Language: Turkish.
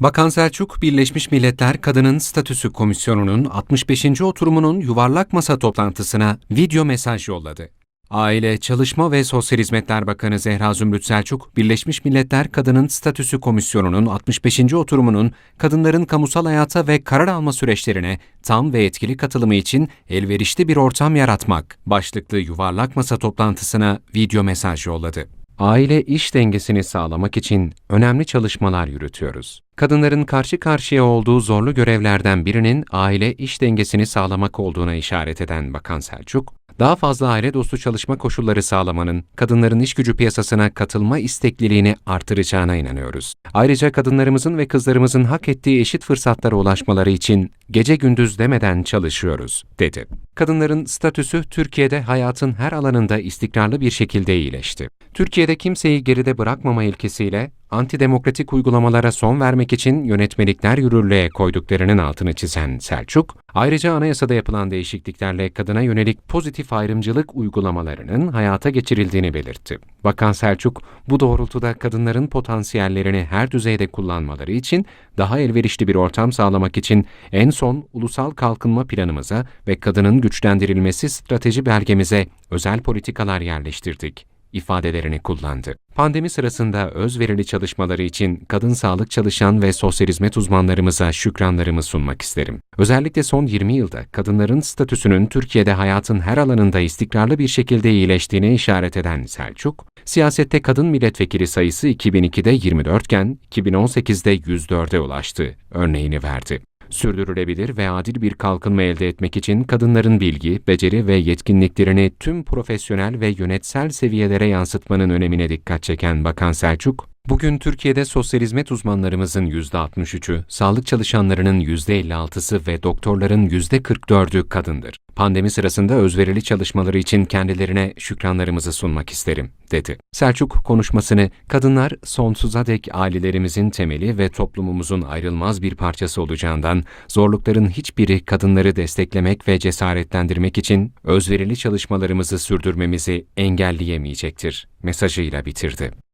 Bakan Selçuk, Birleşmiş Milletler Kadının Statüsü Komisyonu'nun 65. oturumunun yuvarlak masa toplantısına video mesaj yolladı. Aile, Çalışma ve Sosyal Hizmetler Bakanı Zehra Zümrüt Selçuk, Birleşmiş Milletler Kadının Statüsü Komisyonu'nun 65. oturumunun kadınların kamusal hayata ve karar alma süreçlerine tam ve etkili katılımı için elverişli bir ortam yaratmak başlıklı yuvarlak masa toplantısına video mesaj yolladı. Aile iş dengesini sağlamak için önemli çalışmalar yürütüyoruz. Kadınların karşı karşıya olduğu zorlu görevlerden birinin aile iş dengesini sağlamak olduğuna işaret eden Bakan Selçuk, daha fazla aile dostu çalışma koşulları sağlamanın kadınların iş gücü piyasasına katılma istekliliğini artıracağına inanıyoruz. Ayrıca kadınlarımızın ve kızlarımızın hak ettiği eşit fırsatlara ulaşmaları için gece gündüz demeden çalışıyoruz, dedi. Kadınların statüsü Türkiye'de hayatın her alanında istikrarlı bir şekilde iyileşti. Türkiye'de kimseyi geride bırakmama ilkesiyle antidemokratik uygulamalara son vermek için yönetmelikler yürürlüğe koyduklarının altını çizen Selçuk, ayrıca anayasada yapılan değişikliklerle kadına yönelik pozitif ayrımcılık uygulamalarının hayata geçirildiğini belirtti. Bakan Selçuk, bu doğrultuda kadınların potansiyellerini her düzeyde kullanmaları için daha elverişli bir ortam sağlamak için en son ulusal kalkınma planımıza ve kadının güçlendirilmesi strateji belgemize özel politikalar yerleştirdik ifadelerini kullandı. Pandemi sırasında özverili çalışmaları için kadın sağlık çalışan ve sosyal hizmet uzmanlarımıza şükranlarımı sunmak isterim. Özellikle son 20 yılda kadınların statüsünün Türkiye'de hayatın her alanında istikrarlı bir şekilde iyileştiğine işaret eden Selçuk, siyasette kadın milletvekili sayısı 2002'de 24 iken 2018'de 104'e ulaştı örneğini verdi sürdürülebilir ve adil bir kalkınma elde etmek için kadınların bilgi, beceri ve yetkinliklerini tüm profesyonel ve yönetsel seviyelere yansıtmanın önemine dikkat çeken Bakan Selçuk, Bugün Türkiye'de sosyal hizmet uzmanlarımızın %63'ü, sağlık çalışanlarının %56'sı ve doktorların %44'ü kadındır. Pandemi sırasında özverili çalışmaları için kendilerine şükranlarımızı sunmak isterim, dedi. Selçuk konuşmasını, kadınlar sonsuza dek ailelerimizin temeli ve toplumumuzun ayrılmaz bir parçası olacağından, zorlukların hiçbiri kadınları desteklemek ve cesaretlendirmek için özverili çalışmalarımızı sürdürmemizi engelleyemeyecektir mesajıyla bitirdi.